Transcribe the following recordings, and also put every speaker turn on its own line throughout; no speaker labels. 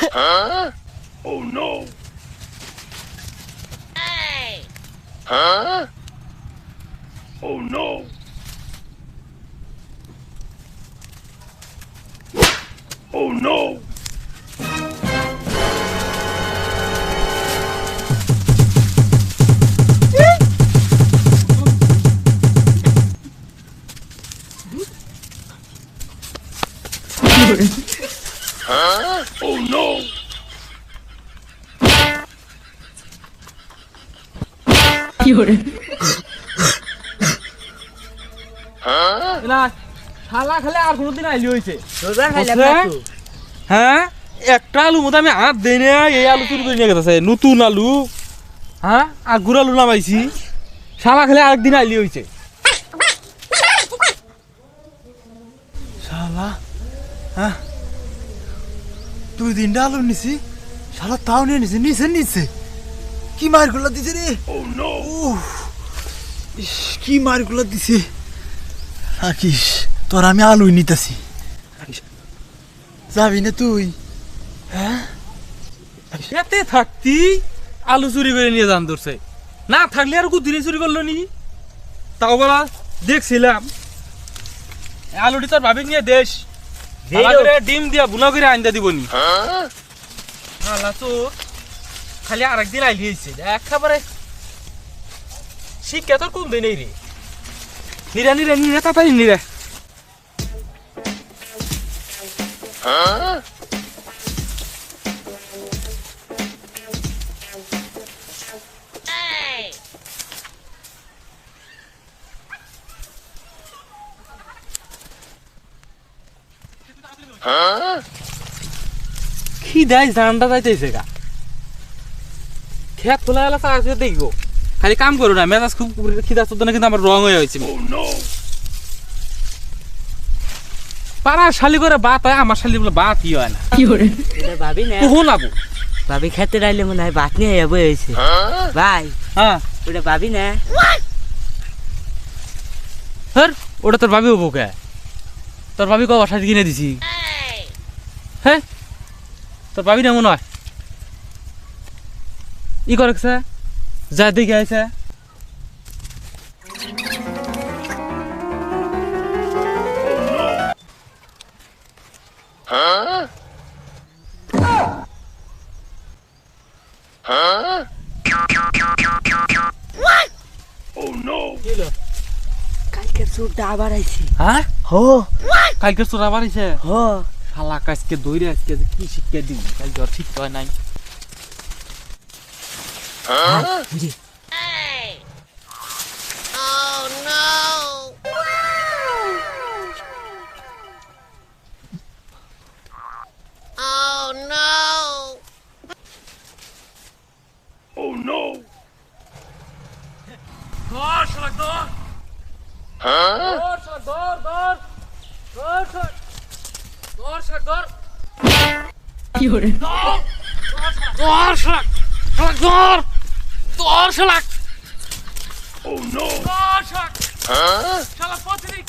Oh no! Hey. Huh? Oh no! Oh no! Oh no!
এলা শালা খালে আর কোনোদিন আইলি হইছে।
রোজার খাইলাম
বুঝলে?
না তো।
হ্যাঁ? একটা আলু মতো আমি হাত দেই না এই আলু চুরি করে নিয়ে গেছে নতুন আলু। হ্যাঁ? আর গুড় আলু নামাইছি। শালা খেলে আরেকদিন আইলি হইছে।
শালা হ্যাঁ? দুই দিনটা আলু নিছি শালা তাও নিয়ে নিছে নিচে নিচে কি মারগুলা দিছে রে?
Oh no!
উফ, কি মারগুলা দিছে? রাখিস তোর আমি আলুই নিতেছি। যাবি না তুই? হ্যাঁ?
এতে থাকতি আলু চুরি করে নিয়ে যান ধরছে। না থাকলে আর কুদিনে চুরি করল নি? তাও বলা দেখছিলাম। আলুটি তোর ভাবি নিয়ে দেশ। ডিম দিয়া বুনা করে আইন্দা দিবনি। আলা তো খালি আরেকদিন আইলি হয়েছে একেবারে। শিক্ষা তোর কোন দিন রে নিরা নিরা নিরা তাড়াতাড়ি নিরা। কি দেয় জানটা যাইতেছে গা? খেত খোলা গেলে তার দেখব। খালি কাম করো না মেজাজ খুব খিদা চোদ্দ না কিন্তু আমার রং হয়ে হয়েছে
Oh
পাড়া শালি করে বাত হয় আমার শালি বলে বাত ই হয় না।
এটা ভাবি না।
কুহু
ভাবি খেতে রাইলে মনে হয় ভাত নিয়ে যাব হয়েছে। ভাই
হ্যাঁ।
ওটা ভাবি না।
হর ওটা তোর ভাবি হব কে? তোর ভাবি কব সাথে কিনে দিছি। হ্যাঁ? তোর ভাবি না মনে হয়? ই করেছে যা দেখে আইছে।
Oh no!
কালকে চোরটা আবার আইছি।
হ্যাঁ?
হো
কালকে তোর আবার আইছে?
হো
শালা আজকে দৌড়ে আজকে যে কি শিক্ষা দিবি কালকে আর ঠিক হয় নাই
বুঝি
Oh no!
ধর শালা ধর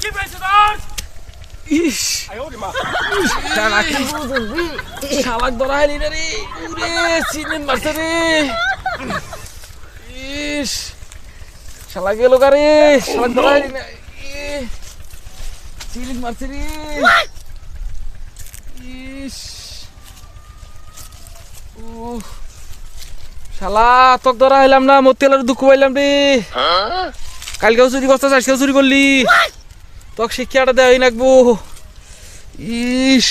কি পেয়েছে ধর ইস। শালা কি শালাক ধরা হেলি রে উরে সিনেন মারছে রে। ইস। শালা গেল গারে শালাক ধরা হেলি না। সিনেন মারছে রে। ইস। শালা, তক ধরা হইলাম না মতিয়ালার দুঃখ পাইলাম রে। কালকেও চুরি করতে আজকেও চুরি করলি। তক শিক্ষাটা দেওয়াই লাগবো ইস।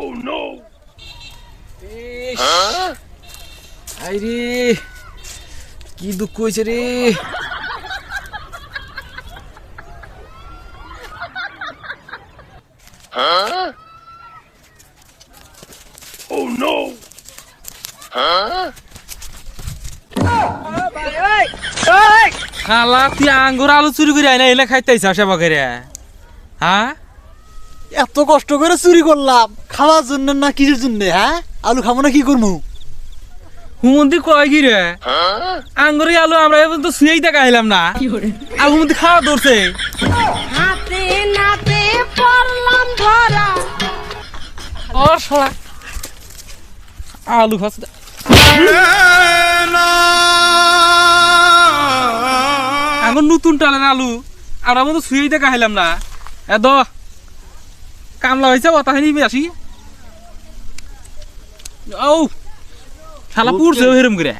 Oh no!
ইস। আই রে। কি দুঃখ হয়েছে রে।
Oh no!
খালা তুই আঙ্গুর আলু চুরি করে আইনা এলে খাইতে আইসা সেবা করে হ্যাঁ?
এত কষ্ট করে চুরি করলাম। খাওয়ার জন্য না কিসের জন্য হ্যাঁ? আলু খাব না কি করব?
হুমন্দি কয় কি রে? আঙ্গুরি আলু আমরা এখন তো শুয়েই দেখা এলাম না। আর হুমন্দি খাওয়া ধরছে।
হাতে নাতে পড়লাম ধরা।
ও শালা। আলু খাচ্ছে এখন নতুন টালেন আলু। আমরা মতো শুয়েই দেখা হেলাম না। এ দ। কামলা হয়েছে অতা হয়নি আসি। ও শালা পুরছে হেরম করে